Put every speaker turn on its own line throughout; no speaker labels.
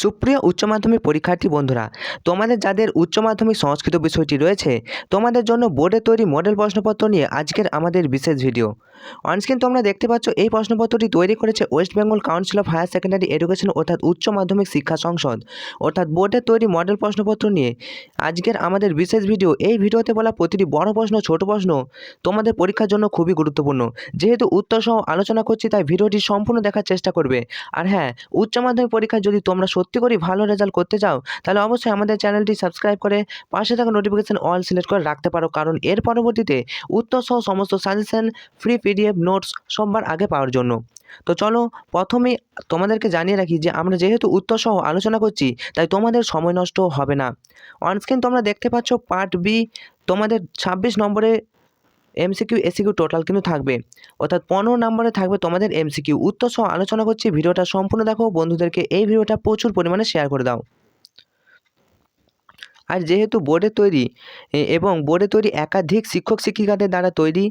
সুপ্রিয় উচ্চ মাধ্যমিক পরীক্ষার্থী বন্ধুরা, তোমাদের যাদের উচ্চ মাধ্যমিক সংস্কৃত বিষয়টি রয়েছে, তোমাদের জন্য বোর্ডে তৈরি মডেল প্রশ্নপত্র নিয়ে আজকের আমাদের বিশেষ ভিডিও। অনস্ক্রিন তোমরা দেখতে পাচ্ছ, এই প্রশ্নপত্রটি তৈরি করেছে West Bengal council of higher secondary education অর্থাৎ উচ্চ মাধ্যমিক শিক্ষা সংসদ। অর্থাৎ বোর্ডের তৈরি মডেল প্রশ্নপত্র নিয়ে আজকের আমাদের বিশেষ ভিডিও। এই ভিডিওতে বলা প্রতিটি বড় প্রশ্ন, ছোট প্রশ্ন তোমাদের পরীক্ষার জন্য খুবই গুরুত্বপূর্ণ। যেহেতু উত্তর সহ আলোচনা করছি, তাই ভিডিওটি সম্পূর্ণ দেখার চেষ্টা করবে। আর হ্যাঁ উচ্চ মাধ্যমিক পরীক্ষায় যদি তোমরা সত্যি করে ভালো রেজাল্ট করতে চাও, তাহলে অবশ্যই আমাদের চ্যানেলটি সাবস্ক্রাইব করে পাশে থাকা নোটিফিকেশন অল সিলেক্ট করে রাখতে পারো। কারণ এর পরবর্তীতে উত্তর সহ সমস্ত সাজেশন ফ্রি পিডিএফ নোটস সবার আগে পাওয়ার জন্য। তো চলো প্রথমে তোমাদেরকে জানিয়ে রাখি যে আমরা যেহেতু উত্তর সহ আলোচনা করছি, তাই তোমাদের সময় নষ্ট হবে না। অনস্ক্রিন তোমরা দেখতে পাচ্ছ পার্ট বি তোমাদের ছাব্বিশ নম্বরে এমসিকিউ এসিকিউ টোটাল কিন্তু থাকবে। অর্থাৎ পনেরো নম্বরে থাকবে তোমাদের এমসিকিউ উত্তর সহ আলোচনা করছি, ভিডিওটা সম্পূর্ণ দেখো। বন্ধুদেরকে এই ভিডিওটা প্রচুর পরিমাণে শেয়ার করে দাও। আর যেহেতু বোর্ডের তৈরি এবং বোর্ডে তৈরি একাধিক শিক্ষক শিক্ষিকাদের দ্বারা তৈরি,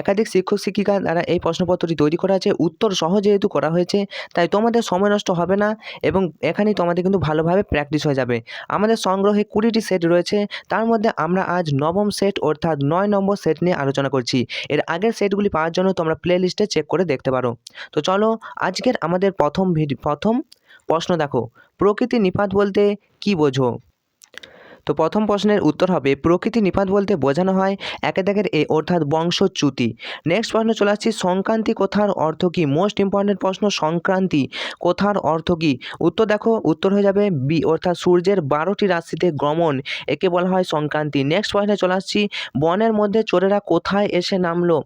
একাধিক শিক্ষক শিক্ষিকা দ্বারা এই প্রশ্নপত্রটি তৈরি করা আছে উত্তর সহ যেহেতু করা হয়েছে, তাই তোমাদের সময় নষ্ট হবে না এবং এখানেই তোমাদের কিন্তু ভালোভাবে প্র্যাকটিস হয়ে যাবে। আমাদের সংগ্রহে কুড়িটি সেট রয়েছে, তার মধ্যে আমরা আজ নবম সেট অর্থাৎ নয় নম্বর সেট নিয়ে আলোচনা করছি। এর আগের সেটগুলি পাওয়ার জন্য তোমরা প্লে লিস্টে চেক করে দেখতে পারো। তো চলো, আজকের আমাদের প্রথম প্রথম প্রশ্ন দেখো। প্রকৃতি নিপাত বলতে কি বোঝো? তো প্রথম প্রশ্নের উত্তর হবে, প্রকৃতি নিপাত বলতে বোঝানো হয় একে দেখের এ অর্থাৎ বংশচ্যুতি। নেক্সট প্রশ্ন চলে আসছি, সংক্রান্তি কথার অর্থ কী? মোস্ট ইম্পর্টেন্ট প্রশ্ন, সংক্রান্তি কথার অর্থ কী? উত্তর দেখো, উত্তর হয়ে যাবে বি অর্থাৎ সূর্যের বারোটি রাশিতে গমন, একে বলা হয় সংক্রান্তি। নেক্সট প্রশ্নে চলে আসছি, বনের মধ্যে চোরেরা কোথায় এসে নামলো?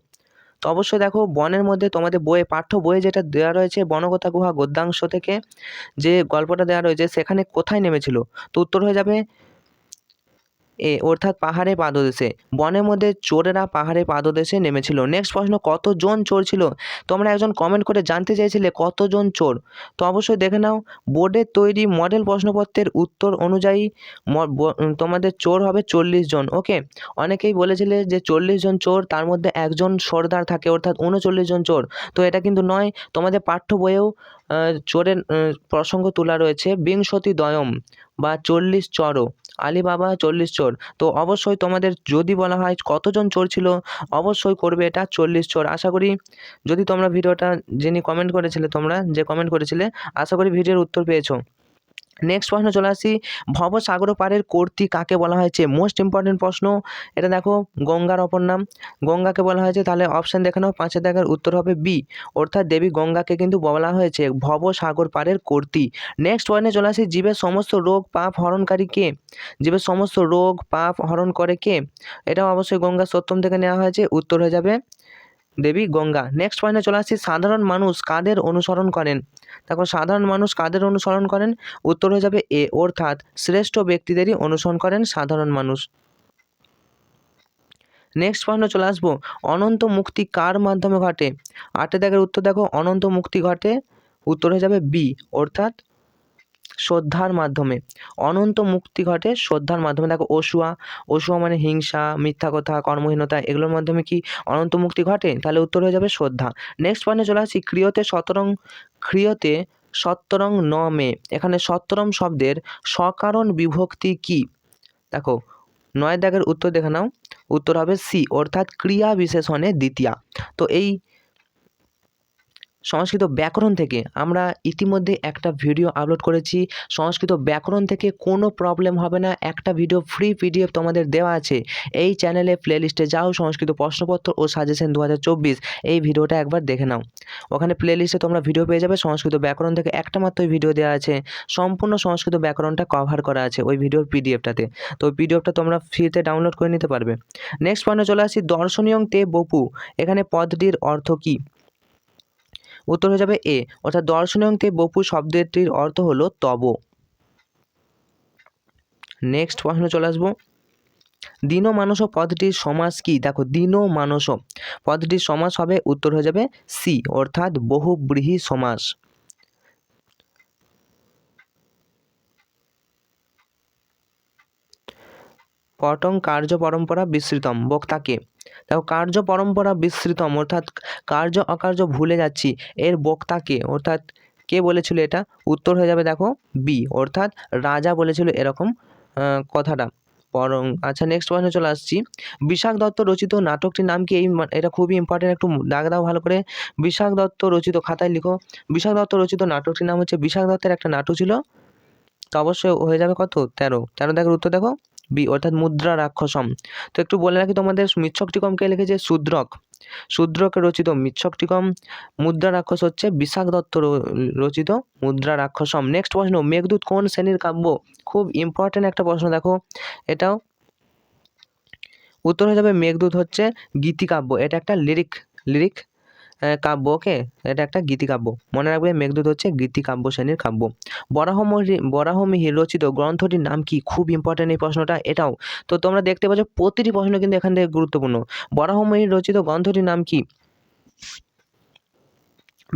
তো অবশ্যই দেখো, বনের মধ্যে তোমাদের বইয়ে, পাঠ্য বইয়ে যেটা দেওয়া রয়েছে বনকথা গুহা গদ্যাংশ থেকে যে গল্পটা দেওয়া রয়েছে, সেখানে কোথায় নেমেছিল? তো উত্তর হয়ে যাবে এ অর্থাৎ পাহাড়ে পাদদেশে। বনের মধ্যে চোরেরা পাহাড়ে পাদদেশে নেমেছিল। নেক্সট প্রশ্ন, কতজন চোর ছিল? তোমরা একজন কমেন্ট করে জানতে চেয়েছিলে কতজন চোর? তো অবশ্যই দেখে নাও। বোর্ডের তৈরি মডেল প্রশ্নপত্রের উত্তর অনুযায়ী তোমাদের চোর হবে চল্লিশ জন ওকে অনেকেই বলেছিলে যে চল্লিশ জন চোর, তার মধ্যে একজন সর্দার থাকে, অর্থাৎ উনচল্লিশ জন চোর। তো এটা কিন্তু নয়, তোমাদের পাঠ্য বইয়েও চোরের প্রসঙ্গ তোলা রয়েছে। বিংশতি দয়ম বা চল্লিশ চরও আলিবাবা চল্লিশ চোর। তো অবশ্যই তোমাদের যদি বলা হয় কতজন চোর ছিল, অবশ্যই করবে এটা চল্লিশ চোর। আশা করি যদি তোমরা ভিডিওটা যিনি কমেন্ট করেছিলে তোমরা, যে কমেন্ট করেছিলে, আশা করি ভিডিওর উত্তর পেয়েছ। নেক্সট প্রশ্ন চলে আসি, ভবসাগর পাড়ের কর্তৃ কাকে বলা হয়েছে? মোস্ট ইম্পর্টেন্ট প্রশ্ন, এটা দেখো, গঙ্গার অপর নাম। গঙ্গাকে বলা হয়েছে, তাহলে অপশান দেখে নাও, পাঁচের দেখার উত্তর হবে বি অর্থাৎ দেবী গঙ্গাকে কিন্তু বলা হয়েছে, ভবসাগর পাড়ের কর্তৃ। নেক্সট পয়েন্টে চলে আসি, জীবের সমস্ত রোগ, পাপ হরণকারী কে? জীবের সমস্ত রোগ, পাপ হরণ করে কে? এটাও অবশ্যই গঙ্গা সত্যম থেকে নেওয়া হয়েছে, উত্তর হয়ে যাবে দেবী গঙ্গা। নেক্সট পয়েন্টে চলে আসছি, সাধারণ মানুষ কাদের অনুসরণ করেন? দেখো সাধারণ মানুষ কাদের অনুসরণ করেন? উত্তর হয়ে যাবে এ, অর্থাৎ শ্রেষ্ঠ ব্যক্তিদেরই অনুসরণ করেন সাধারণ মানুষ। নেক্সট প্রশ্ন চলে আসব, অনন্ত মুক্তি কার মাধ্যমে ঘটে? আটে দাগের উত্তর দেখো, অনন্ত মুক্তি ঘটে, উত্তর হয়ে যাবে বি, অর্থাৎ শ্রদ্ধার মাধ্যমে। অনন্ত মুক্তি ঘটে শ্রদ্ধার মাধ্যমে। দেখো, অসুয়া অসুয়া মানে হিংসা, মিথ্যা কথা, কর্মহীনতা, এগুলোর মাধ্যমে কি অনন্ত মুক্তি ঘটে? তাহলে উত্তর হয়ে যাবে শ্রদ্ধা। নেক্সট পয়েন্টে চলে আসি ক্রিয়তে শতরং ক্রিয়তে সত্তরং ন মে এখানে সত্তরম শব্দের সকারণ বিভক্তি কি? দেখো, নয় দাগের উত্তর দেখে নাও। উত্তর হবে সি, অর্থাৎ ক্রিয়া বিশেষণে দ্বিতীয়া। তো এই সংস্কৃত ব্যাকরণ থেকে আমরা ইতিমধ্যে একটা ভিডিও আপলোড করেছি। সংস্কৃত ব্যাকরণ থেকে কোনো প্রবলেম হবে না। একটা ভিডিও ফ্রি পিডিএফ তোমাদের দেওয়া আছে। এই চ্যানেলে প্লেলিস্টে যাও, সংস্কৃত প্রশ্নপত্র ও সাজেশন দু হাজার চব্বিশ। এই ভিডিওটা একবার দেখে নাও। ওখানে প্লেলিস্টে তোমরা ভিডিও পেয়ে যাবে। সংস্কৃত ব্যাকরণ থেকে একটা মাত্রই ভিডিও দেওয়া আছে। সম্পূর্ণ সংস্কৃত ব্যাকরণটা কভার করা আছে ওই ভিডিওর পিডিএফটাতে তো পিডিএফটা তোমরা ফ্রিতে ডাউনলোড করে নিতে পারবে। নেক্সট পয়েন্টে চলে আসি। দর্শনীয়ং তে বপু। এখানে পদটির অর্থ কী? উত্তর হয়ে যাবে এ। অর্থাৎ দর্শনীয় তে বপু শব্দটির অর্থ হলো তব। নেক্সট প্রশ্ন চলে আসব। দীন মানস পদটির সমাস কি? দেখো, দীন মানস পদটির সমাস হবে, উত্তর হয়ে যাবে সি অর্থাৎ বহুব্রীহি সমাস। পটং কার্য পরম্পরা বিস্তৃতম। বক্তাকে দেখো কার্য পরম্পরা বিস্তৃতম, অর্থাৎ কার্য অকার্য ভুলে যাচ্ছি, এর বক্তাকে অর্থাৎ কে বলেছিল এটা? উত্তর হয়ে যাবে দেখো বি অর্থাৎ রাজা বলেছিল এরকম কথাটা। বরং আচ্ছা নেক্সট প্রশ্নে চলে আসছি। বিশাখ দত্ত রচিত নাটকটির নাম কি? এই এটা খুবই ইম্পর্টেন্ট একটু দাগ দাও ভালো করে। বিশাখ দত্ত রচিত খাতায় লিখো। বিশাখ দত্ত রচিত নাটকটির নাম হচ্ছে বিশাখ দত্তের একটা নাটক ছিল। তো অবশ্যই হয়ে যাবে কত? তেরো। তেরো দাগের উত্তর দেখো। বি অর্থাৎ মুদ্রা রাক্ষসম। তো একটু বলে রাখি তোমাদের, মিচ্ছকটিকম কে লিখেছে? শূদ্রক। শূদ্রকে রচিত মিচ্ছকটিকম, মুদ্রা রাক্ষস হচ্ছে বিশাখ দত্ত রচিত মুদ্রা রাক্ষসম। নেক্সট প্রশ্ন, মেঘদূত কোন শ্রেণির কাব্য? খুব ইম্পর্টেন্ট একটা প্রশ্ন দেখো। এটাও উত্তর হয়ে যাবে, মেঘদূত হচ্ছে গীতিকাব্য। এটা একটা লিরিক লিরিক কাব্য, ওকে? এটা একটা গীতিকাব্য মনে রাখবে, মেঘদূত হচ্ছে গীতিকাব্য শ্রেণির কাব্য। বরাহমহি, বরাহমিহি রচিত গ্রন্থটির নাম কি? খুব ইম্পর্টেন্ট এই প্রশ্নটা, এটাও। তো তোমরা দেখতে পাচ্ছ, প্রতিটি প্রশ্ন কিন্তু এখান থেকে গুরুত্বপূর্ণ। বরাহমহির রচিত গ্রন্থটির নাম কি?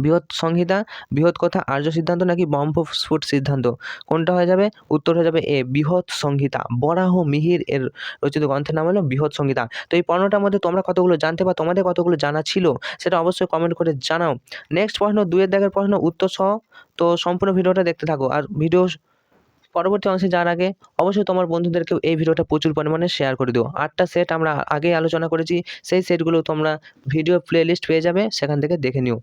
বৃহৎ সংহিতা, বৃহৎ কথা, আর্য সিদ্ধান্ত নাকি ব্রহ্মস্ফুট সিদ্ধান্ত? কোনটা হয়ে যাবে? উত্তর হয়ে যাবে এ, বৃহৎ সংহিতা। বরাহ মিহির এর রচিত গ্রন্থের নাম হলো বৃহৎ সংহিতা। তো এই পণ্যটার মধ্যে তোমরা কতগুলো জানতে বা তোমাদের কতগুলো জানা ছিল, সেটা অবশ্যই কমেন্ট করে জানাও। নেক্সট প্রশ্ন দুয়ের দাগের প্রশ্ন, উত্তর সহ। তো সম্পূর্ণ ভিডিওটা দেখতে থাকো। আর ভিডিও পরবর্তী অংশে যাওয়ার আগে অবশ্যই তোমার বন্ধুদেরকেও এই ভিডিওটা প্রচুর পরিমাণে শেয়ার করে দিও। আটটা সেট আমরা আগেই আলোচনা করেছি, সেই সেটগুলো তোমরা ভিডিও প্লেলিস্ট পেয়ে যাবে, সেখান থেকে দেখে নিও।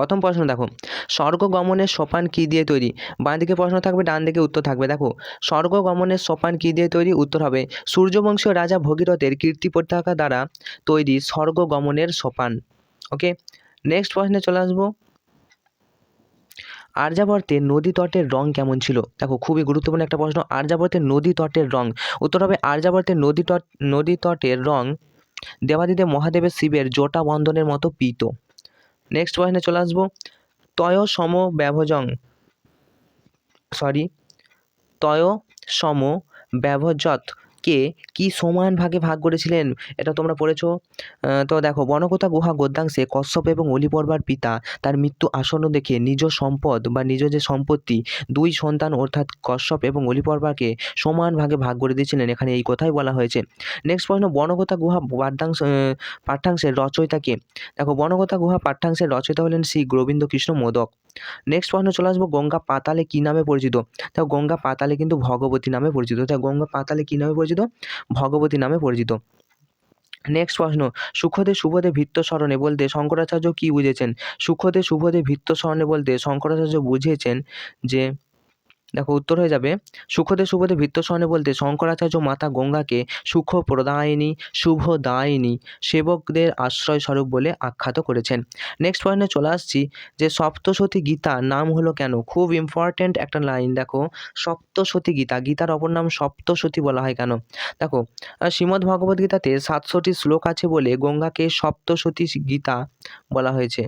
প্রথম প্রশ্ন দেখো, স্বর্গ গমনের সোপান কী দিয়ে তৈরি? বাঁ দিকে প্রশ্ন থাকবে ডান দিকে উত্তর থাকবে। দেখো, স্বর্গ গমনের সোপান কী দিয়ে তৈরি? উত্তর হবে, সূর্যবংশীয় রাজা ভগীরথের কীর্তি পতাকা দ্বারা তৈরি স্বর্গ গমনের সোপান। ওকে, নেক্সট প্রশ্নে চলে আসব। আর্যাবর্তের নদী তটের রং কেমন ছিল? দেখো, খুবই গুরুত্বপূর্ণ একটা প্রশ্ন আর্যাবর্তের নদী তটের রং। উত্তর হবে আর্যাবর্তের নদী তট, নদী তটের রং দেবাদিদেব মহাদেবের শিবের জোটা বন্ধনের মতো পীত। নেক্সট প্রশ্নে চলে আসব। তয় সম ব্যভজং সরি তয় সম ব্যভজত কে কি সমান ভাগে ভাগ করেছিলেন? এটা তোমরা পড়েছো? তো দেখো বনকথা গুহা গদ্যাংশে কশ্যপ এবং অলিপর্বার পিতা। তার মৃত্যু আসন্ন দেখে নিজ সম্পদ বা নিজ যে সম্পত্তি, দুই সন্তান অর্থাৎ কশ্যপ এবং অলিপর্বাকে সমান ভাগে ভাগ করে দিয়েছিলেন। এখানে এই কথাই বলা হয়েছে। নেক্সট প্রশ্ন বনকথা গুহা পাঠ্যাংশ পাঠ্যাংশের রচয়িতাকে দেখো বনকথা গুহা পাঠ্যাংশের রচয়িতা হলেন শ্রী গোবিন্দ কৃষ্ণ মোদক। নেক্সট প্রশ্ন চলে আসব, গঙ্গা পাতালে কী নামে পরিচিত? তা গঙ্গা পাতালে কিন্তু ভগবতী নামে পরিচিত। তা গঙ্গা পাতালে কী নামে পরিচিত? ভগবতী নামে পরিচিত। নেক্সট প্রশ্ন, সুখদে শুভদে ভিত্ত স্মরণে বলতে শঙ্করাচার্য কী বুঝেছেন? সুখদে শুভদে ভিত্ত স্মরণে বলতে শঙ্করাচার্য বুঝিয়েছেন যে দেখো উত্তর হয়ে যাবে, সুখদে শুভদে ভিত্ত স্মরণে বলতে শঙ্করাচার্য মাতা গঙ্গাকে সুখ প্রদায়িনী শুভদায়িনী সেবকদের আশ্রয় স্বরূপ বলে আখ্যাত করেছেন। নেক্সট পয়েন্টে চলে আসছি যে সপ্তসতী গীতা নাম হলো কেন? খুব ইম্পর্ট্যান্ট একটা লাইন দেখো। সপ্তসতী গীতা, গীতার অপর নাম সপ্তসতী বলা হয় কেন? দেখো শ্রীমদ্ ভগবদ্ গীতাতে সাতশোটি শ্লোক আছে বলে গঙ্গাকে সপ্তসতী গীতা বলা হয়েছে।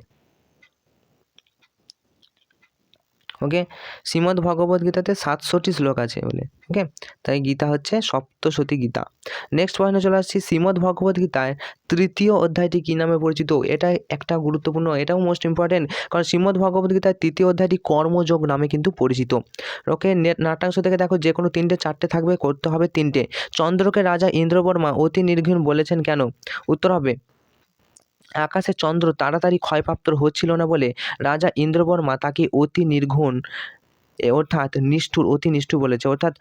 ওকে শ্রীমদ্ ভগবদ্ গীতাতে সাতশোটি শ্লোক আছে বলে ওকে তাই গীতা হচ্ছে সপ্তসতী গীতা। নেক্সট পয়েন্টে চলে আসছি, শ্রীমদ্ ভগবদ্ গীতায় তৃতীয় অধ্যায়টি কী নামে পরিচিত? এটা একটা গুরুত্বপূর্ণ, এটাও মোস্ট ইম্পর্টেন্ট কারণ শ্রীমদ্ গীতার তৃতীয় অধ্যায়টি কর্মযোগ নামে কিন্তু পরিচিত। ওকে নেট নাটাংশ থেকে দেখো, যে কোনো তিনটে, চারটে থাকবে, করতে হবে তিনটে। চন্দ্রকে রাজা ইন্দ্রবর্মা অতি নির্ঘৃণ বলেছেন কেন? উত্তর হবে আকাশে চন্দ্র তাড়াতাড়ি ক্ষয়প্রাপ্ত হচ্ছিল না বলে রাজা ইন্দ্রবর্মা তাকে অতি নির্ঘুণ অর্থাৎ নিষ্ঠুর, অতি নিষ্ঠুর বলেছে। অর্থাৎ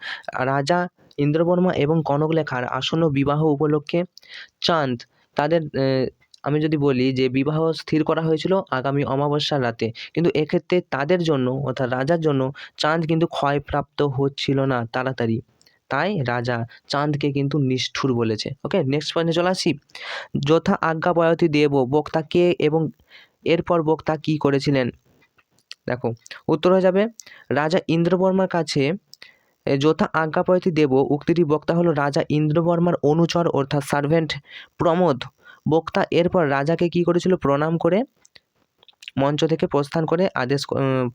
রাজা ইন্দ্রবর্মা এবং কনকলেখার আসন্ন বিবাহ উপলক্ষে চাঁদ তাদের আমি যদি বলি যে বিবাহ স্থির করা হয়েছিল আগামী অমাবস্যার রাতে। কিন্তু এক্ষেত্রে তাদের জন্য, অর্থাৎ রাজার জন্য চাঁদ কিন্তু ক্ষয়প্রাপ্ত হচ্ছিল না তাড়াতাড়ি। তাই রাজা চাঁদকে কিন্তু নিষ্ঠুর বলেছে। ওকে নেক্সট পয়েন্টে চলে আসি। যথা আজ্ঞা বয়তি দেব, বক্তা কে এবং এরপর বক্তা কি করেছিলেন? দেখো, উত্তর হয়ে যাবে, রাজা ইন্দ্রবর্মার কাছে যথা আজ্ঞাপয়তি দেব, উক্তিটি বক্তা হলো রাজা ইন্দ্রবর্মার অনুচর অর্থাৎ সার্ভেন্ট প্রমোদ। বক্তা এরপর রাজাকে কি করেছিল? প্রণাম করে মঞ্চ থেকে প্রস্থান করে আদেশ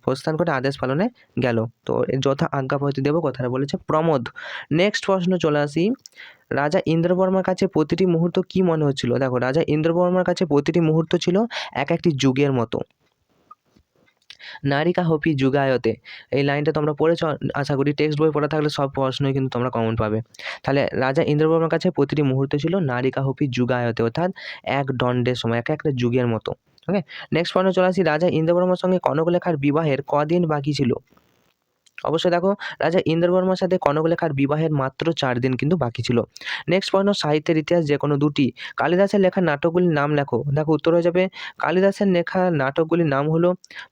প্রস্থান করে আদেশ পালনে গেল। তো যথা আজ্ঞাপয়তি দেব, কথাটা বলেছে প্রমোদ। নেক্সট প্রশ্ন চলে আসি। রাজা ইন্দ্রবর্মার কাছে প্রতিটি মুহূর্ত কি মনে হচ্ছিল? দেখো, রাজা ইন্দ্রবর্মার কাছে প্রতিটি মুহূর্ত ছিল এক একটি যুগের মতো। নারিকা হপি যুগায়তে। এই লাইনটা তোমরা পড়েছ, আশা করি টেক্সট বই পড়া থাকলে সব প্রশ্নই কিন্তু তোমরা কমন পাবে। তাহলে রাজা ইন্দ্রবর্মার কাছে প্রতিটি মুহূর্ত ছিল নারিকা হপি যুগায়তে, অর্থাৎ এক দণ্ডের সময়, এক একটা যুগের মতো। ওকে নেক্সট পয়েন্টে চলে আসি। রাজা ইন্দ্রবর্মার সঙ্গে কনকলেখার বিবাহের কদিন বাকি ছিল? অবশ্যই দেখো, রাজা ইন্দ্রবর্মার সাথে কনকলেখার বিবাহের মাত্র চার দিন কিন্তু বাকি ছিল। নেক্সট পয়েন্ট সাহিত্যের ইতিহাস যে কোনো দুটি। কালিদাসের লেখা নাটকগুলির নাম লেখো। দেখো, উত্তর হয়ে যাবে, কালিদাসের লেখা নাটকগুলির নাম হলো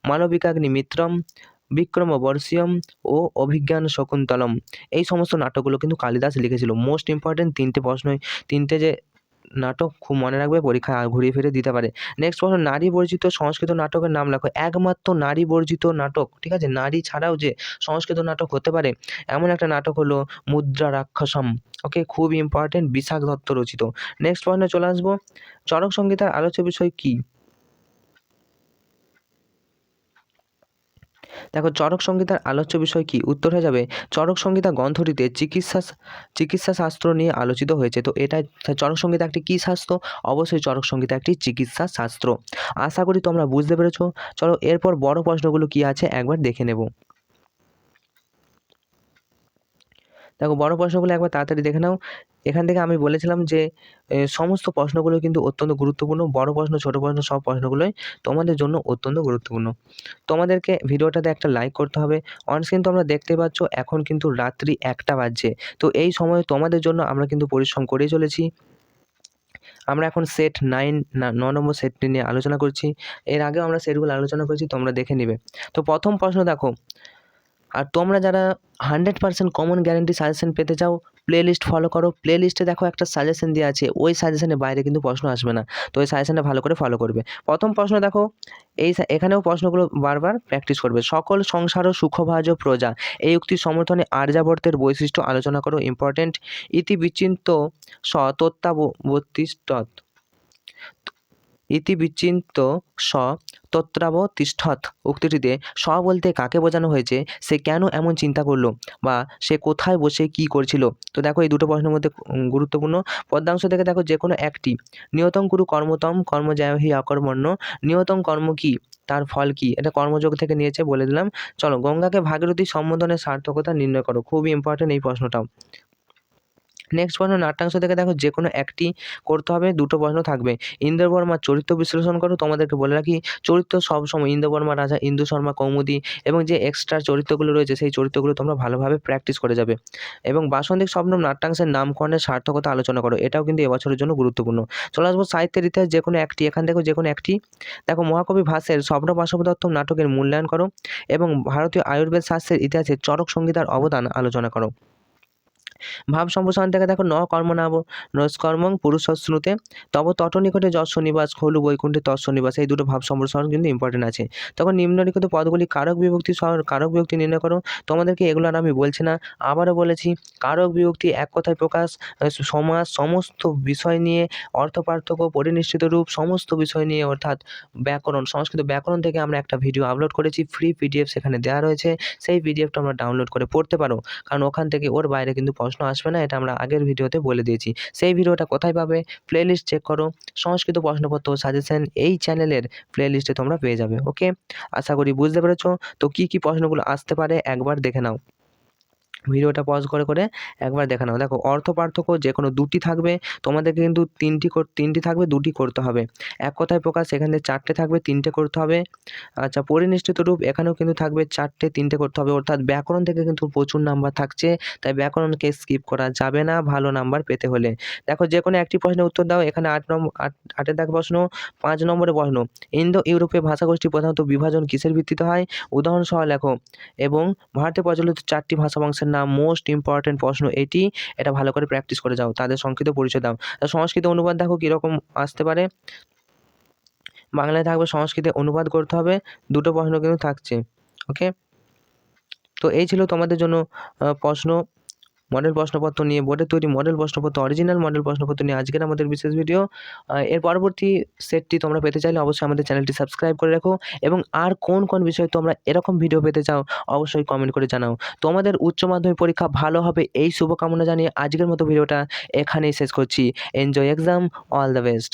মানবিকাগ্নি মিত্রম বিক্রম বর্ষিয়ম ও অভিজ্ঞান শকুন্তলম। এই সমস্ত নাটকগুলো কিন্তু কালিদাস লিখেছিল। মোস্ট ইম্পর্টেন্ট তিনটে প্রশ্নই। তিনটে যে নাটক খুব মনে রাখবে, পরীক্ষায় ঘুরিয়ে ফিরে দিতে পারে। নেক্সট প্রশ্ন, নারী বর্জিত সংস্কৃত নাটকের নাম লেখো। একমাত্র নারী বর্জিত নাটক, ঠিক আছে? নারী ছাড়াও যে সংস্কৃত নাটক হতে পারে, এমন একটা নাটক হলো মুদ্রা রাক্ষসম ওকে খুব ইম্পর্টেন্ট বিশাখ দত্ত রচিত। নেক্সট প্রশ্নে চলে আসব। চরক সংগীতার আলোচ্য বিষয় কী? দেখো, চরক সংহিতার আলোচ্য বিষয় কি? উত্তর হয়ে যাবে, চরক সংহিতা গ্রন্থটিতে চিকিৎসা চিকিৎসা শাস্ত্র নিয়ে আলোচিত হয়েছে। তো এটা চরক সংহিতা একটি কী শাস্ত্র? অবশ্যই চরক সংহিতা একটি চিকিৎসা শাস্ত্র। আশা করি তোমরা বুঝতে পেরেছ। চলো, এরপর বড় প্রশ্নগুলো কি আছে একবার দেখে নেব। দেখো বড় প্রশ্নগুলো একবার তাড়াতাড়ি দেখে নাও। এখান থেকে আমি বলেছিলাম যে সমস্ত প্রশ্নগুলো কিন্তু অত্যন্ত গুরুত্বপূর্ণ। বড় প্রশ্ন, ছোট প্রশ্ন, সব প্রশ্নগুলোই তোমাদের জন্য অত্যন্ত গুরুত্বপূর্ণ। তোমাদেরকে ভিডিওটাতে একটা লাইক করতে হবে। অনস্ক্রিন তোমরা দেখতে পাচ্ছ, এখন কিন্তু রাত্রি একটা বাজছে। তো এই সময় তোমাদের জন্য আমরা কিন্তু পরিশ্রম করেই চলেছি। আমরা এখন সেট নাইন না নম্বর সেটটি নিয়ে আলোচনা করছি। এর আগেও আমরা সেটগুলো আলোচনা করেছি, তোমরা দেখে নিবে। তো প্রথম প্রশ্ন দেখো। আর তোমরা যারা hundred percent common guarantee suggestion পেতে চাও প্লে লিস্ট ফলো করো। প্লে লিস্টে দেখো একটা সাজেশন দেওয়া আছে, ওই সাজেশনের বাইরে কিন্তু প্রশ্ন আসবে না। তো ওই সাজেশনটা ভালো করে ফলো করবে। প্রথম প্রশ্ন দেখো, এই এখানেও প্রশ্নগুলো বারবার প্র্যাকটিস করবে। সকল সংসার ও সুখভাজ প্রজা, এই উক্তির সমর্থনে আর্যাবর্তের বৈশিষ্ট্য আলোচনা করো। ইম্পর্টেন্ট ইতি বিচিন্ত, স বিচিন্ত স তত্রাবতিষ্ঠৎ উক্তিটিতে স বলতে কাকে বোঝানো হয়েছে, সে কেন এমন চিন্তা করল বা সে কোথায় বসে কি করছিল? তো দেখো এই দুটো প্রশ্নের মধ্যে গুরুত্বপূর্ণ। পদ্মাংশ থেকে দেখো যে কোনো একটি। নিয়তং কুরু কর্মতম, কর্মজয়হি অকর্মণ্য নিয়তং কর্ম কি? তার ফল কি? এটা কর্মযোগ থেকে নিয়েছে বলে দিলাম। চলো গঙ্গাকে ভাগীরথী সম্বোধনের সার্থকতা নির্ণয় করো। খুবই ইম্পর্টেন্ট এই প্রশ্নটাও। নেক্সট প্রশ্ন, নাট্যাংশ থেকে দেখো যে কোনো একটি করতে হবে, দুটো প্রশ্ন থাকবে। ইন্দ্র বর্মার চরিত্র বিশ্লেষণ করো, তোমাদেরকে বলে রাখি, চরিত্র সবসময় ইন্দ্র বর্মা, রাজা ইন্দু শর্মা, কৌমুদি এবং যে এক্সট্রা চরিত্রগুলো রয়েছে, সেই চরিত্রগুলো তোমরা ভালোভাবে প্র্যাকটিস করে যাবে। এবং বাসন্তিক স্বপ্ন নাট্যাংশের নামকরণের সার্থকতা আলোচনা করো, এটাও কিন্তু এবছরের জন্য গুরুত্বপূর্ণ। চলে আসব সাহিত্যের ইতিহাস যে কোনো একটি, এখান থেকে যে কোনো একটি। দেখো মহাকবি ভাসের স্বপ্ন বাসবদত্তম নাটকের মূল্যায়ন করো এবং ভারতীয় আয়ুর্বেদ শাস্ত্রের ইতিহাসে চরক সংগীতার অবদান আলোচনা করো। ভাব সম্প্রসারণ থেকে দেখো ন কর্ম নাব নস্কর্মং পুরুষশ্নুতে তব তট নিকটে যশ নিবাস, খলু বৈকুণ্ঠে তৎস নিবাস, এই দুটো ভাব সম্প্রসারণ কিন্তু ইম্পর্টেন্ট আছে। তখন নিম্নলিখিত পদগুলি কারক বিভক্তি সহ, কারক বিভক্তি নির্ণয় করো। তোমাদেরকে এগুলো আর আমি বলছি না, আবারও বলেছি, কারক বিভক্তি এক কথায় প্রকাশ সমাজ সমস্ত বিষয় নিয়ে অর্থ পার্থক্য পরিনিষ্ঠিত রূপ, সমস্ত বিষয় নিয়ে অর্থাৎ ব্যাকরণ, সংস্কৃত ব্যাকরণ থেকে আমরা একটা ভিডিও আপলোড করেছি ফ্রি পিডিএফ সেখানে দেওয়া রয়েছে। সেই পিডিএফটা আমরা ডাউনলোড করে পড়তে পারো। কারণ ওখান থেকে ওর বাইরে কিন্তু প্রশ্ন আসবে না, এটা আমরা আগের ভিডিওতে বলে দিয়েছি। সেই ভিডিওটা কোথায় পাবে? প্লেলিস্ট চেক করো। সংস্কৃত প্রশ্নপত্র সাজেশন এই চ্যানেলের প্লেলিস্টে তোমরা পেয়ে যাবে ওকে আশা করি বুঝতে পেরেছ? তো কী কী প্রশ্নগুলো আসতে পারে একবার দেখে নাও। ভিডিওটা পজ করে করে একবার দেখে নাও। দেখো অর্থ পার্থক্য যে কোনো দুটি থাকবে, তোমাদেরকে কিন্তু তিনটি তিনটি থাকবে, দুটি করতে হবে। এক কথায় প্রকাশ, এখানে চারটে থাকবে, তিনটে করতে হবে। আচ্ছা পরিনিষ্ঠিত রূপ, এখানেও কিন্তু থাকবে চারটে, তিনটে করতে হবে। অর্থাৎ ব্যাকরণ থেকে কিন্তু প্রচুর নাম্বার থাকছে, তাই ব্যাকরণকে স্কিপ করা যাবে না ভালো নাম্বার পেতে হলে। দেখো যে কোনো একটি প্রশ্নের উত্তর দাও, এখানে আট নম্বর আট আটের দাগ প্রশ্ন পাঁচ নম্বরে প্রশ্ন ইন্দো ইউরোপীয় ভাষাগোষ্ঠী প্রধানত বিভাজন কিসের ভিত্তিতে হয়? উদাহরণ সহ লেখো, এবং ভারতে প্রচলিত চারটি ভাষা বংশের নাম মোস্ট ইম্পর্টেন্ট প্রশ্ন এটি, এটা ভালো করে প্র্যাকটিস করে যাও, তাদের সংক্ষিপ্ত পরিচয় দাও। তা সংস্কৃত অনুবাদ দেখো কীরকম আসতে পারে? বাংলায় থাকবে সংস্কৃতে অনুবাদ করতে হবে, দুটো প্রশ্ন কিন্তু থাকছে ওকে তো এই ছিল তোমাদের জন্য প্রশ্ন। মডেল প্রশ্নপত্র নিয়ে বোর্ডের তৈরি মডেল প্রশ্নপত্র অরিজিনাল মডেল প্রশ্নপত্র নিয়ে আজকের আমাদের বিশেষ ভিডিও এর পরবর্তী সেটটি তোমরা পেতে চাইলে অবশ্যই আমাদের চ্যানেলটি সাবস্ক্রাইব করে রাখো এবং আর কোন কোন বিষয়ে তোমরা এরকম ভিডিও পেতে চাও, অবশ্যই কমেন্ট করে জানাও। তোমাদের উচ্চ মাধ্যমিক পরীক্ষা ভালো হবে এই শুভকামনা জানিয়ে আজকের মতো ভিডিওটা এখানেই শেষ করছি। Enjoy exam all the best